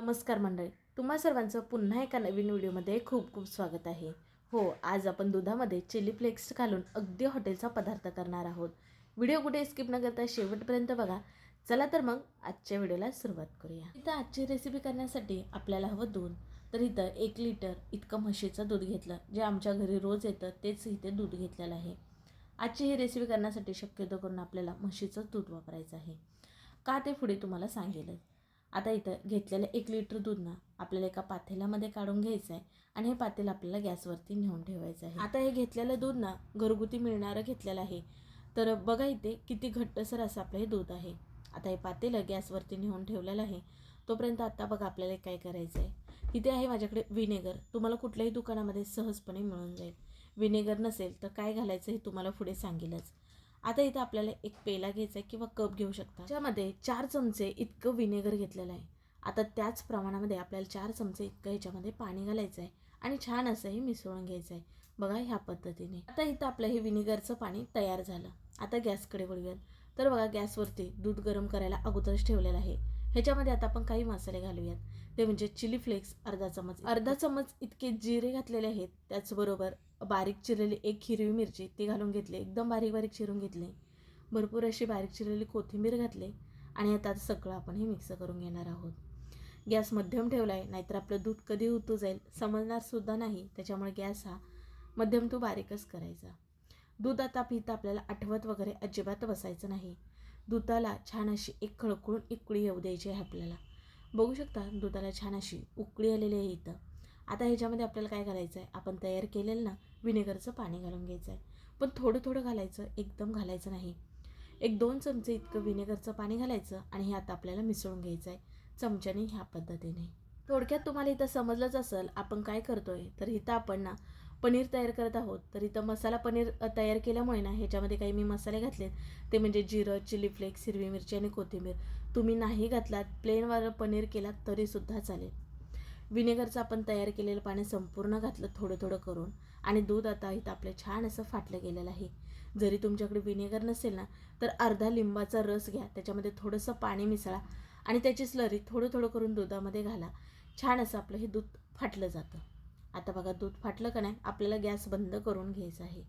नमस्कार मंडळी तुम्हा सर्वांचं पुन्हा एका नवीन व्हिडिओमध्ये खूप खूप स्वागत आहे. हो आज आपण दुधामध्ये चिली फ्लेक्स घालून अगदी हॉटेलचा पदार्थ करणार आहोत. व्हिडिओ कुठे स्किप न करता शेवटपर्यंत बघा. चला तर मग आजच्या व्हिडिओला सुरुवात करूया. इथं आजची रेसिपी करण्यासाठी आपल्याला हवं दूध. तर इथं एक लिटर इतकं म्हशीचं दूध घेतलं. जे आमच्या घरी रोज येतं तेच इथे दूध घेतलेलं आहे. आजची ही रेसिपी करण्यासाठी शक्यतो करून आपल्याला म्हशीचंच दूध वापरायचं आहे. का ते पुढे तुम्हाला सांगेलच. आता इथं घेतलेलं एक लिटर दूध ना आपल्याला एका पातेल्यामध्ये काढून घ्यायचं आहे आणि हे पातेल आपल्याला गॅसवरती नेऊन ठेवायचं आहे. आता हे घेतलेलं दूध ना घरगुती मिळणारं घेतलेलं आहे. तर बघा इथे किती घट्टसर असं आपलं हे दूध आहे. आता हे पातेलं गॅसवरती नेऊन ठेवलेलं आहे. तोपर्यंत आता बघा आपल्याला काय करायचं आहे इथे आहे माझ्याकडे विनेगर. तुम्हाला कुठल्याही दुकानामध्ये सहजपणे मिळून जाईल. विनेगर नसेल तर काय घालायचं हे तुम्हाला पुढे सांगेलच. आता इथं आपल्याला एक पेला घ्यायचा आहे किंवा कप घेऊ शकता. ज्यामध्ये चार चमचे इतकं विनेगर घेतलेलं आहे. आता त्याच प्रमाणामध्ये आपल्याला चार चमचे इतकं ह्याच्यामध्ये पाणी घालायचं आहे आणि छान असं हे मिसळून घ्यायचं आहे. बघा ह्या पद्धतीने. आता इथं आपलं हे विनेगरचं पाणी तयार झालं. आता गॅसकडे वळूयात. तर बघा गॅसवरती दूध गरम करायला अगोदरच ठेवलेलं आहे. ह्याच्यामध्ये आता आपण काही मसाले घालूयात. ते म्हणजे चिली फ्लेक्स अर्धा चमच. अर्धा चमच इतके जिरे घातलेले आहेत. त्याचबरोबर बारीक चिरलेली एक हिरवी मिरची ती घालून घेतली. एकदम बारीक बारीक चिरून घेतली. भरपूर अशी बारीक चिरलेली कोथिंबीर घातली आणि आता सगळं आपण हे मिक्स करून घेणार आहोत. गॅस मध्यम ठेवला आहे नाहीतर आपलं दूध कधी उतू जाईल समजणारसुद्धा नाही. त्याच्यामुळे गॅस हा मध्यम तो बारीकच करायचा. दूध आता पिता आपल्याला आठवत वगैरे अजिबात बसायचं नाही. दुधाला छान अशी एक खळखळून उकळी येऊ द्यायची आहे आपल्याला. बघू शकता दुधाला छान अशी उकळी आलेली आहे इथं. आता ह्याच्यामध्ये आपल्याला काय घालायचं आहे आपण तयार केलेलं ना विनेगरचं पाणी घालून घ्यायचं आहे पण थोडं थोडं घालायचं एकदम घालायचं नाही. एक दोन चमचे इतकं विनेगरचं पाणी घालायचं आणि हे आता आपल्याला मिसळून घ्यायचं आहे चमच्याने ह्या पद्धतीने. थोडक्यात तुम्हाला इथं समजलंच असेल आपण काय करतो आहे तर इथं आपण ना पनीर तयार करत आहोत. तर इथं मसाला पनीर तयार केल्यामुळे ना ह्याच्यामध्ये काही मी मसाले घातलेत. ते म्हणजे जिरं चिली फ्लेक्स हिरवी मिरची आणि कोथिंबीर. तुम्ही नाही घातलात प्लेनवर पनीर केलात तरीसुद्धा चालेल. विनेगरचं आपण तयार केलेलं पाणी संपूर्ण घातलं थोडं थोडं करून आणि दूध आता इथं आपलं छान असं फाटलं गेलेलं आहे. जरी तुमच्याकडे विनेगर नसेल ना तर अर्धा लिंबाचा रस घ्या त्याच्यामध्ये थोडंसं पाणी मिसळा आणि त्याची स्लरी थोडं थोडं करून दुधामध्ये घाला. छान असं आपलं हे दूध फाटलं जातं. आता बघा दूध फाटलं का नाही आपल्याला गॅस बंद करून घ्यायचं आहे.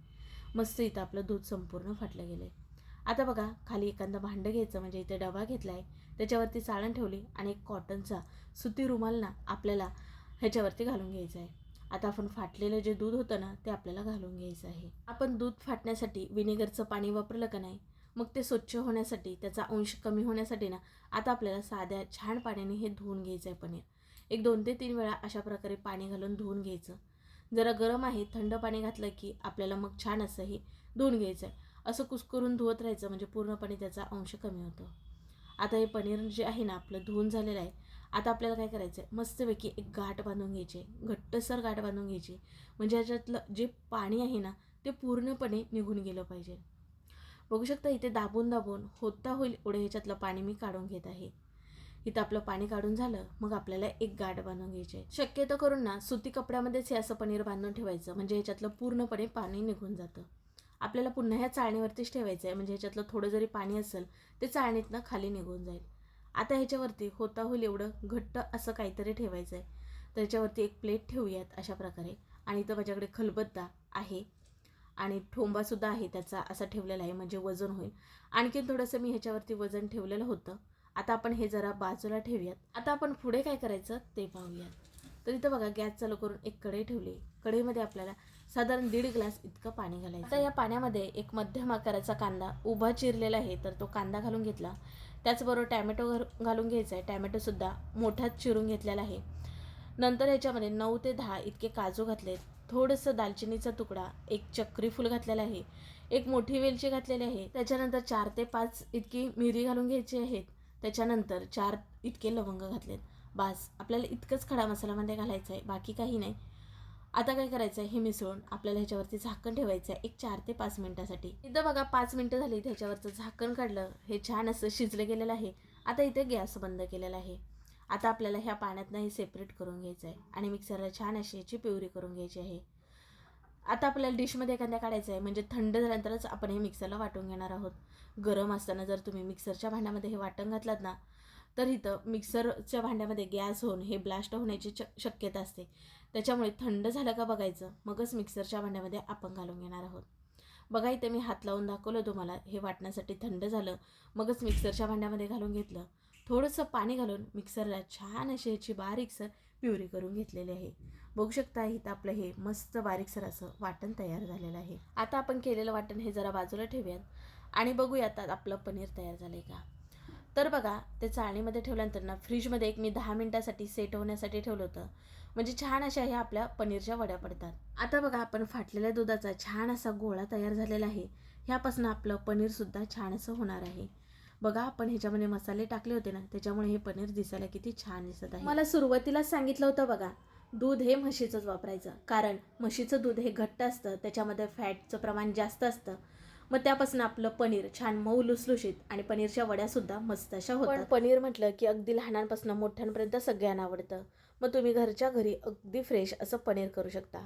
मस्त इथं आपलं दूध संपूर्ण फाटलं गेलं आहे आता बघा खाली एखादं भांडं घ्यायचं म्हणजे इथे डबा घेतला आहे त्याच्यावरती चाळण ठेवली आणि एक कॉटनचा सुती रुमाल ना आपल्याला ह्याच्यावरती घालून घ्यायचं आहे. आता आपण फाटलेलं जे दूध होतं ना ते आपल्याला घालून घ्यायचं आहे. आपण दूध फाटण्यासाठी विनेगरचं पाणी वापरलं का नाही? मग ते स्वच्छ होण्यासाठी त्याचा अंश कमी होण्यासाठी ना आता आपल्याला साध्या छान पाण्याने हे धुवून घ्यायचं आहे पनीर. एक दोन ते तीन वेळा अशा प्रकारे पाणी घालून धुवून घ्यायचं. जरा गरम आहे थंड पाणी घातलं की आपल्याला मग छान असं हे धुवून घ्यायचं आहे. असं कुस्करून धुवत राहायचं म्हणजे पूर्णपणे त्याचा अंश कमी होतो. आता हे पनीर जे आहे ना आपलं धुवून झालेलं आहे आता आपल्याला काय करायचं आहे मस्तपैकी एक गाठ बांधून घ्यायची घट्टसर गाठ बांधून घ्यायची. म्हणजे ह्याच्यातलं जे पाणी आहे ना ते पूर्णपणे निघून गेलं पाहिजे. बघू शकता इथे दाबून दाबून होता होईल एवढं ह्याच्यातलं पाणी मी काढून घेत आहे. इथं आपलं पाणी काढून झालं मग आपल्याला एक गाठ बांधून घ्यायची आहे. शक्यतो करून ना सुती कपड्यामध्येच हे असं पनीर बांधून ठेवायचं म्हणजे ह्याच्यातलं पूर्णपणे पाणी निघून जातं. आपल्याला पुन्हा ह्या चाळणीवरतीच ठेवायचं आहे. म्हणजे ह्याच्यातलं थोडं जरी पाणी असेल ते चाळणीतनं खाली निघून जाईल. आता ह्याच्यावरती होता होईल एवढं घट्ट असं काहीतरी ठेवायचं आहे. तर ह्याच्यावरती एक प्लेट ठेवूयात अशा प्रकारे. आणि इथं माझ्याकडे खलबत्ता आहे. आणि ठोंबासुद्धा आहे त्याचा असा ठेवलेला आहे म्हणजे वजन होईल. आणखीन थोडंसं मी ह्याच्यावरती वजन ठेवलेलं होतं. आता आपण हे जरा बाजूला ठेवूयात. आता आपण पुढे काय करायचं ते पाहूयात. तर इथं बघा गॅस चालू करून एक कढई ठेवली. कढईमध्ये आपल्याला साधारण दीड ग्लास इतकं पाणी घालायचं. आता या पाण्यामध्ये एक मध्यम आकाराचा कांदा उभा चिरलेला आहे तर तो कांदा घालून घेतला. त्याचबरोबर टॅमॅटो घालून घ्यायचा आहे टॅमॅटोसुद्धा मोठाच चिरून घेतलेला आहे. नंतर ह्याच्यामध्ये नऊ ते दहा इतके काजू घातलेत. थोडंसं दालचिनीचा तुकडा एक चक्रीफूल घातलेला आहे. एक मोठी वेलची घातलेली आहे. त्याच्यानंतर चार ते पाच इतकी मिरी घालून घ्यायची आहेत. त्याच्यानंतर चार इतके लवंग घातलेत. बास आपल्याला इतकंच खडा मसाल्यामध्ये घालायचं आहे बाकी काही नाही. आता काय करायचं आहे हे मिसळून आपल्याला ह्याच्यावरती झाकण ठेवायचं आहे एक चार ते पाच मिनिटासाठी. इथं बघा पाच मिनटं झाली ह्याच्यावरचं झाकण काढलं. हे छान असं शिजलं गेलेलं आहे. आता इथे गॅस बंद केलेला आहे. आता आपल्याला ह्या पाण्यातनं हे सेपरेट करून घ्यायचं आहे आणि मिक्सरला छान अशी ह्याची प्युरी करून घ्यायची आहे. आता आपल्याला डिशमध्ये एखाद्या काढायचं आहे म्हणजे थंड झाल्यानंतरच आपण हे मिक्सरला वाटून घेणार आहोत. गरम असताना जर तुम्ही मिक्सरच्या भांड्यामध्ये हे वाटण घातलात ना तर इथं मिक्सरच्या भांड्यामध्ये गॅस होऊन हे ब्लास्ट होण्याची शक्यता असते. त्याच्यामुळे थंड झालं का बघायचं? मगच मिक्सरच्या भांड्यामध्ये आपण घालून घेणार आहोत. बघा इथे मी हात लावून दाखवलं तुम्हाला. हे वाटण्यासाठी थंड झालं मगच मिक्सरच्या भांड्यामध्ये घालून घेतलं. थोडंसं पाणी घालून मिक्सरला छान अशी याची बारीकसर प्युरी करून घेतलेली आहे. बघू शकता इथं आपलं हे मस्त बारीकसर असं वाटण तयार झालेलं आहे. आता आपण केलेलं वाटण हे जरा बाजूला ठेवूयात. आणि बघूयात आता आपलं पनीर तयार झालं आहे का? तर बघा ते चाळणीमध्ये ठेवल्यानंतर ना फ्रीजमध्ये एक मी दहा मिनटासाठी सेट होण्यासाठी ठेवलं होतं. म्हणजे छान अशा ह्या आपल्या पनीरच्या वड्या पडतात. आता बघा आपण फाटलेल्या दुधाचा छान असा गोळा तयार झालेला आहे. ह्यापासून आपलं पनीरसुद्धा छान असं होणार आहे. बघा आपण ह्याच्यामध्ये मसाले टाकले होते ना त्याच्यामुळे हे पनीर दिसायला किती छान दिसत आहे. मला सुरुवातीलाच सांगितलं होतं बघा दूध हे म्हशीचंच वापरायचं. कारण म्हशीचं दूध हे घट्ट असतं त्याच्यामध्ये फॅटचं प्रमाण जास्त असतं. मग त्यापासून आपलं पनीर छान मऊ लुसलुशीत आणि पनीरच्या वड्यासुद्धा मस्त अशा होतात. पनीर म्हटलं की अगदी लहानांपासून मोठ्यांपर्यंत सगळ्यांना आवडतं. मग तुम्ही घरच्या घरी अगदी फ्रेश असं पनीर करू शकता.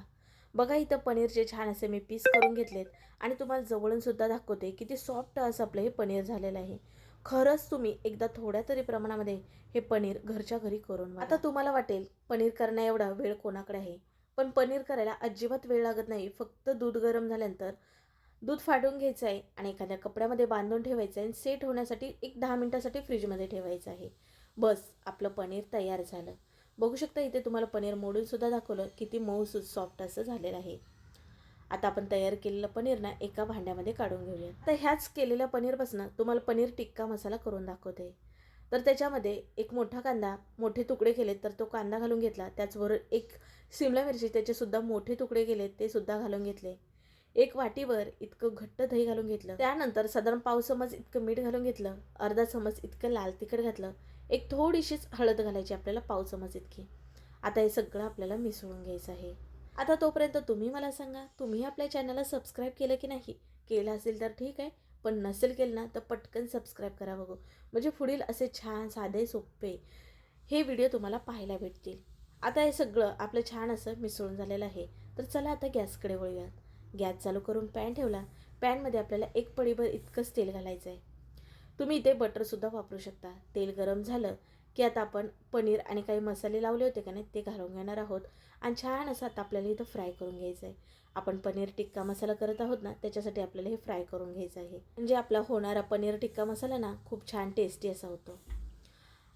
बघा इथं पनीरचे छान असे मी पीस करून घेतलेत. आणि तुम्हाला जवळून सुद्धा दाखवते किती सॉफ्ट असं आपलं हे पनीर झालेलं आहे. खरंच तुम्ही एकदा थोड्या तरी प्रमाणामध्ये हे पनीर घरच्या घरी करून आता तुम्हाला वाटेल पनीर करण्या एवढा वेळ कोणाकडे आहे? पण पनीर करायला अजिबात वेळ लागत नाही. फक्त दूध गरम झाल्यानंतर दूध फाटून घ्यायचं आहे आणि एखाद्या कपड्यामध्ये बांधून ठेवायचं आहे आणि सेट होण्यासाठी एक दहा मिनटासाठी फ्रीजमध्ये ठेवायचं आहे. बस आपलं पनीर तयार झालं. बघू शकता इथे तुम्हाला पनीर मोडूनसुद्धा दाखवलं किती मऊ सॉफ्ट असं झालेलं आहे. आता आपण तयार केलेलं पनीर ना एका भांड्यामध्ये काढून घेऊया. तर ह्याच केलेल्या पनीरपासून तुम्हाला पनीर टिक्का मसाला करून दाखवते. तर त्याच्यामध्ये एक मोठा कांदा मोठे तुकडे केलेत तर तो कांदा घालून घेतला. त्याचबरोबर एक सिमला मिरची त्याचेसुद्धा मोठे तुकडे केलेत ते सुद्धा घालून घेतले. एक वाटीवर इतकं घट्ट दही घालून घेतलं. त्यानंतर साधारण पाव चमच इतकं मीठ घालून घेतलं. अर्धा चमच इतकं लाल तिखट घातलं. एक थोडीशीच हळद घालायची आपल्याला पाव चमच इतकी. आता हे सगळं आपल्याला मिसळून घ्यायचं आहे. आता तोपर्यंत तुम्ही मला सांगा तुम्ही आपल्या चॅनलला सबस्क्राईब केलं की नाही? केलं असेल तर ठीक आहे पण नसेल केलं ना तर पटकन सबस्क्राईब करा बघू. म्हणजे पुढील असे छान साधे सोपे हे व्हिडिओ तुम्हाला पाहायला भेटतील. आता हे सगळं आपलं छान असं मिसळून झालेलं आहे. तर चला आता गॅसकडे वळूयात. गॅस चालू करून पॅन ठेवला. पॅनमध्ये आपल्याला एक पडीभर इतकंच तेल घालायचं आहे तुम्ही इथे बटरसुद्धा वापरू शकता. तेल गरम झालं की आता आपण पनीर आणि काही मसाले लावले होते का नाही ते घालून घेणार आहोत. आणि छान असं आता आपल्याला इथं फ्राय करून घ्यायचं आहे आपण पनीर टिक्का मसाला करत आहोत ना त्याच्यासाठी आपल्याला हे फ्राय करून घ्यायचं आहे. म्हणजे आपला होणारा पनीर टिक्का मसाला ना खूप छान टेस्टी असा होतो.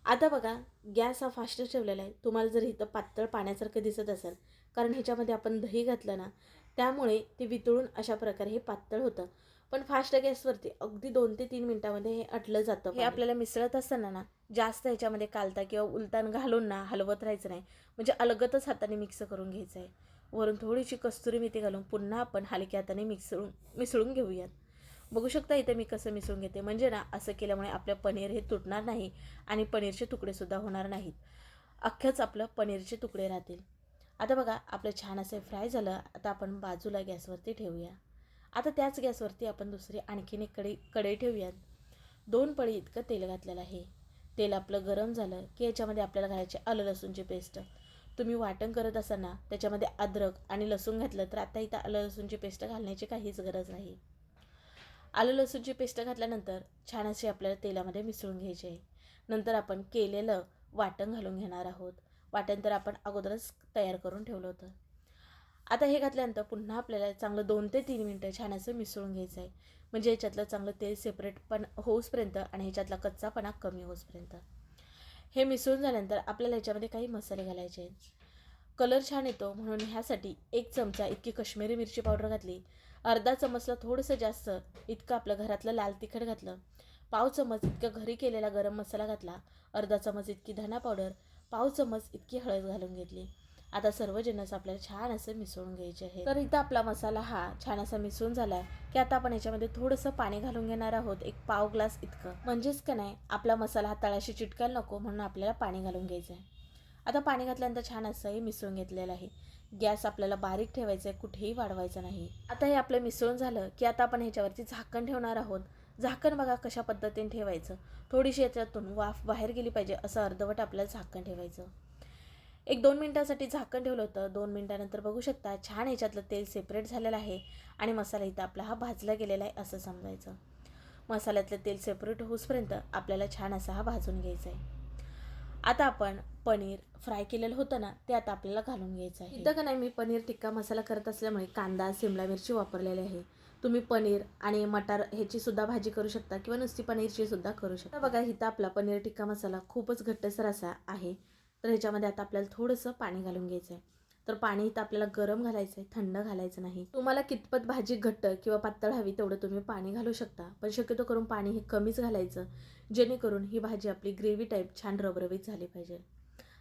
आता बघा गॅस हा फास्ट ठेवलेला आहे. तुम्हाला जर इथं पातळ पाण्यासारखं दिसत असेल कारण ह्याच्यामध्ये आपण दही घातलं ना त्यामुळे ते वितळून अशा प्रकारे हे पातळ होतं. पण फास्ट गॅसवरती अगदी दोन ते तीन मिनटामध्ये हे अटलं जातं हे आपल्याला मिसळत असताना ना जास्त ह्याच्यामध्ये कालता किंवा उलतान घालून ना हलवत राहायचं नाही. म्हणजे अलगतच हाताने मिक्स करून घ्यायचं आहे. वरून थोडीशी कस्तुरी मेथी घालून पुन्हा आपण हलक्या हाताने मिक्सळून मिसळून घेऊयात. बघू शकता इथे मी कसं मिसळून घेते. म्हणजे ना असं केल्यामुळे आपलं पनीर हे तुटणार नाही आणि पनीरचे तुकडेसुद्धा होणार नाहीत. अख्खंच आपलं पनीरचे तुकडे राहतील. आता बघा आपलं छान असं फ्राय झालं. आता आपण बाजूला गॅसवरती ठेवूया. आता त्याच गॅसवरती आपण दुसरी आणखीन एक कढई कढई ठेवूयात. दोन पळी इतकं तेल घातलेलं आहे. तेल आपलं गरम झालं की याच्यामध्ये आपल्याला घालायचे आलं लसूणची पेस्ट. तुम्ही वाटण करत असताना त्याच्यामध्ये अद्रक आणि लसूण घातलं तर आता इथं आलं लसूणची पेस्ट घालण्याची काहीच गरज नाही. आलं लसूणची पेस्ट घातल्यानंतर छान अशी आपल्याला तेलामध्ये मिसळून घ्यायची आहे. नंतर आपण केलेलं वाटण घालून घेणार आहोत. वाटण तर आपण अगोदरच तयार करून ठेवलं होतं. आता हे घातल्यानंतर पुन्हा आपल्याला चांगलं दोन ते तीन मिनटं छान असं मिसळून घ्यायचं आहे म्हणजे ह्याच्यातलं चांगलं तेल सेपरेट पण होऊसपर्यंत आणि ह्याच्यातला कच्चापणा कमी होऊसपर्यंत. हे मिसळून झाल्यानंतर आपल्याला ह्याच्यामध्ये काही मसाले घालायचे आहेत. कलर छान येतो म्हणून ह्यासाठी एक चमचा इतकी कश्मीरी मिरची पावडर घातली. अर्धा चमचला थोडंसं जास्त इतकं आपलं घरातलं लाल तिखट घातलं. पाव चमच इतकं घरी केलेला गरम मसाला घातला. अर्धा चमच इतकी धना पावडर पाव चमच इतकी हळद घालून घेतली. आता सर्व जिन्नस आपल्याला छान असं मिसळून घ्यायचे आहे तर इथं आपला मसाला हा छान असा मिसळून झाला आहे की आता आपण याच्यामध्ये थोडंसं पाणी घालून घेणार आहोत एक पाव ग्लास इतकं. म्हणजेच का नाही आपला मसाला हा तळाशी चिटकायला नको म्हणून आपल्याला पाणी घालून घ्यायचं आहे आता पाणी घातल्यानंतर छान असं हे मिसळून घेतलेलं आहे. गॅस आपल्याला बारीक ठेवायचा आहे कुठेही वाढवायचं नाही. आता हे आपलं मिसळून झालं की आता आपण ह्याच्यावरती झाकण ठेवणार आहोत. झाकण बघा कशा पद्धतीने ठेवायचं. थोडीशी याच्यातून वाफ बाहेर गेली पाहिजे असं अर्धवट आपल्याला झाकण ठेवायचं. एक दोन मिनटासाठी झाकण ठेवलं होतं. दोन मिनटानंतर बघू शकता छान ह्याच्यातलं तेल सेपरेट झालेलं आहे आणि मसाला इथं आपला हा भाजला गेलेला आहे असं समजायचं. मसाल्यातलं तेल सेपरेट होऊसपर्यंत आपल्याला छान असा हा भाजून घ्यायचा आहे. आता आपण पनीर फ्राय केलेलं होतं ना ते आता आपल्याला घालून घ्यायचं आहे. इथं का नाही मी पनीर टिक्का मसाला करत असल्यामुळे कांदा शिमला मिरची वापरलेली आहे. तुम्ही पनीर आणि मटार ह्याची सुद्धा भाजी करू शकता किंवा नुसती पनीरची सुद्धा करू शकता. बघा इथं आपला पनीर टिक्का मसाला खूपच घट्टसर असा आहे. तर ह्याच्यामध्ये आता आपल्याला थोडंसं पाणी घालून घ्यायचं आहे तर पाणी इथं आपल्याला गरम घालायचं आहे थंड घालायचं नाही. तुम्हाला कितपत भाजी घट्ट किंवा पातळ हवी तेवढं तुम्ही पाणी घालू शकता पण शक्यतो करून पाणी हे कमीच घालायचं जेणेकरून ही भाजी आपली ग्रेव्ही टाईप छान रबरबीत झाली पाहिजे.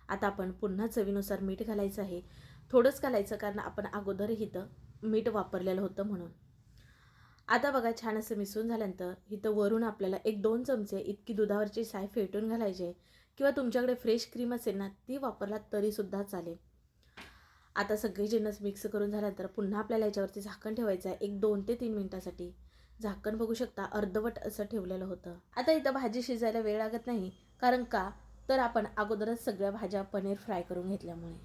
आता आपण पुन्हा चवीनुसार मीठ घालायचं आहे. थोडंच घालायचं कारण आपण अगोदर इथं मीठ वापरलेलं होतं म्हणून. आता बघा छान असं मिसळून झाल्यानंतर इथं वरून आपल्याला एक दोन चमचे इतकी दुधावरची साय फेटून घालायची आहे. किंवा तुमच्याकडे फ्रेश क्रीम असेल ना ती वापरलात तरीसुद्धा चालेल. आता सगळे जिन्नस मिक्स करून झाल्यानंतर पुन्हा आपल्याला याच्यावरती झाकण ठेवायचं आहे एक दोन ते तीन मिनटासाठी. झाकण बघू शकता अर्धवट असं ठेवलेलं होतं. आता इथं भाजी शिजायला वेळ लागत नाही कारण का? तर आपण अगोदरच सगळ्या भाज्या पनीर फ्राय करून घेतल्यामुळे.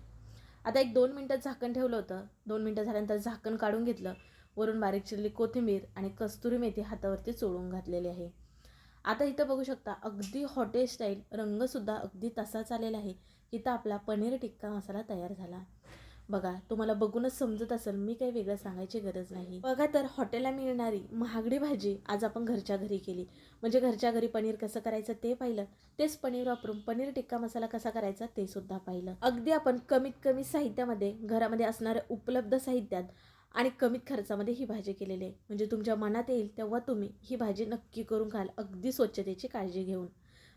आता एक दोन मिनटात झाकण ठेवलं होतं. दोन मिनटं झाल्यानंतर झाकण काढून घेतलं. वरून बारीक चिरली कोथिंबीर आणि कस्तुरी मेथी हातावरती चोळून घातलेली आहे. आता इथं बघू शकता अगदी हॉटेल स्टाईल रंगसुद्धा अगदी तसाच आलेला आहे. इथं आपला पनीर टिक्का मसाला तयार झाला. बघा तुम्हाला बघूनच समजत असेल मी काही वेगळं सांगायची गरज नाही. बघा तर हॉटेलला मिळणारी महागडी भाजी आज आपण घरच्या घरी केली. म्हणजे घरच्या घरी पनीर कसं करायचं ते पाहिलं. तेच पनीर वापरून पनीर टिक्का मसाला कसा करायचा ते सुद्धा पाहिलं. अगदी आपण कमीत कमी साहित्यामध्ये घरामध्ये असणाऱ्या उपलब्ध साहित्यात आणि कमीत खर्चामध्ये ही भाजी केलेली आहे. म्हणजे तुमच्या मनात येईल तेव्हा तुम्ही ही भाजी नक्की करून खाल अगदी स्वच्छतेची काळजी घेऊन.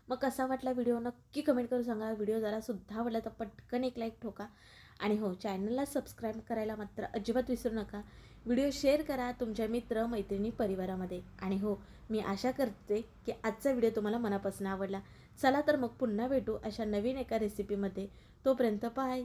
मग कसा वाटला व्हिडिओ? नक्की कमेंट करून सांगा. व्हिडिओ जरा सुद्धा आवडला तर पटकन एक लाईक ठोका. आणि हो चॅनलला सबस्क्राईब करायला मात्र अजिबात विसरू नका. व्हिडिओ शेअर करा तुमच्या मित्र मैत्रिणी परिवारामध्ये. आणि हो मी आशा करते की आजचा व्हिडिओ तुम्हाला मनापासून आवडला. चला तर मग पुन्हा भेटू अशा नवीन एका रेसिपीमध्ये तोपर्यंत पाय